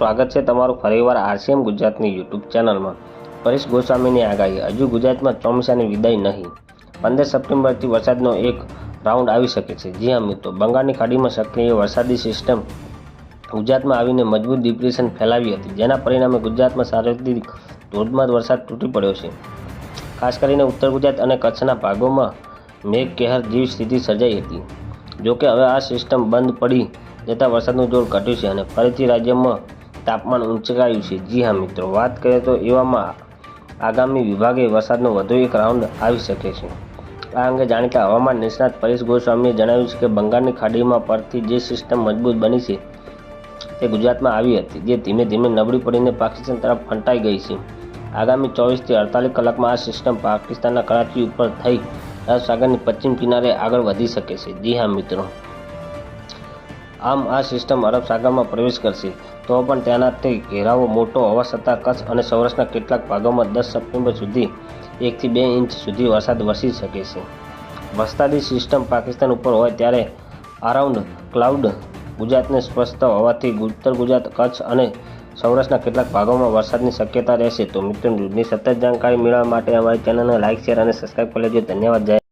સ્વાગત છે તમારું ફરીવાર આરસીએમ ગુજરાતની યુટ્યુબ ચેનલમાં. પરેશ ગોસ્વામીની આગાહી, હજુ ગુજરાતમાં ચોમાસાની વિદાય નહીં. પંદર સપ્ટેમ્બરથી વરસાદનો એક રાઉન્ડ આવી શકે છે. જી હા મિત્રો, બંગાળની ખાડીમાં સક્રિય વરસાદી સિસ્ટમ ગુજરાતમાં આવીને મજબૂત ડિપ્રેશન ફેલાવી હતી, જેના પરિણામે ગુજરાતમાં સાર્વત્રિક ધોધમાર વરસાદ તૂટી પડ્યો છે. ખાસ કરીને ઉત્તર ગુજરાત અને કચ્છના ભાગોમાં મેઘ કહેર જેવી સ્થિતિ સર્જાઈ હતી. જોકે હવે આ સિસ્ટમ બંધ પડી જતાં વરસાદનું જોર ઘટ્યું છે અને ફરીથી રાજ્યમાં તાપમાન ઊંચકાયું છે. જી હા મિત્રો, વાત કરીએ તો એવામાં આગામી વિભાગે વરસાદનો વધુ એક રાઉન્ડ આવી શકે છે. આ અંગે જાણીતા હવામાન નિષ્ણાત પરેશ ગોસ્વામીએ જણાવ્યું છે કે બંગાળની ખાડીમાં પરથી જે સિસ્ટમ મજબૂત બની છે તે ગુજરાતમાં આવી હતી, જે ધીમે ધીમે નબળી પડીને પાકિસ્તાન તરફ ફંટાઈ ગઈ છે. આગામી ચોવીસથી અડતાલીસ કલાકમાં આ સિસ્ટમ પાકિસ્તાનના કરાચી ઉપર થઈ અરબ સાગરની પશ્ચિમ કિનારે આગળ વધી શકે છે. જી હા મિત્રો. આમ આ સિસ્ટમ અરબ સાગરમાં પ્રવેશ કરશે. તો પણ તેનાથી ઘેરાવો મોટો હોવા છતાં કચ્છ અને સૌરાષ્ટ્રના કેટલાક ભાગોમાં દસ સપ્ટેમ્બર સુધી એકથી બે ઇંચ સુધી વરસાદ વરસી શકે છે. વરસાદી સિસ્ટમ પાકિસ્તાન ઉપર હોય ત્યારે અરાઉન્ડ ક્લાઉડ ગુજરાતને સ્પષ્ટ હોવાથી ઉત્તર ગુજરાત, કચ્છ અને સૌરાષ્ટ્રના કેટલાક ભાગોમાં વરસાદની શક્યતા રહેશે. તો મિત્રો ન્યૂઝની સતત જાણકારી મેળવવા માટે અમારી ચેનલને લાઇક શેર અને સબસ્ક્રાઈબ કરી લેજો. ધન્યવાદ. જય